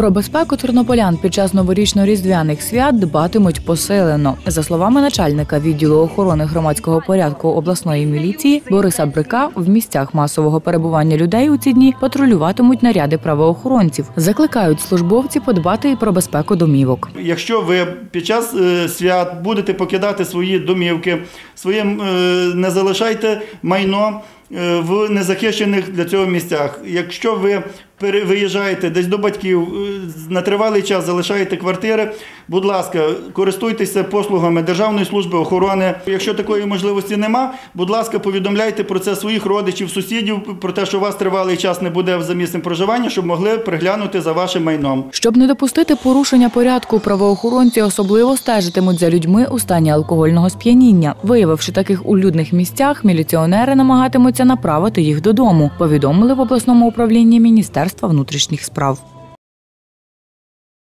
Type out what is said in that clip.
Про безпеку тернополян під час новорічно-різдвяних свят дбатимуть посилено. За словами начальника відділу охорони громадського порядку обласної міліції Бориса Брика, в місцях масового перебування людей у ці дні патрулюватимуть наряди правоохоронців. Закликають службовці подбати і про безпеку домівок. Якщо ви під час е, свят будете покидати свої домівки, своїм е, не залишайте майно в незахищених для цього місцях. Якщо ви виїжджаєте десь до батьків, е, на тривалий час залишаєте квартири, будь ласка, користуйтеся послугами Державної служби охорони. Якщо такої можливості нема, будь ласка, повідомляйте про це своїх родичів, сусідів, про те, що у вас тривалий час не буде за місцем проживання, щоб могли приглянути за вашим майном. Щоб не допустити порушення порядку, правоохоронці особливо стежитимуть за людьми у стані алкогольного сп'яніння. Виявивши таких у людних місцях, міліціонери намагатимуться направити їх додому. Повідомили в обласному управлінні Міністерства внутрішніх справ.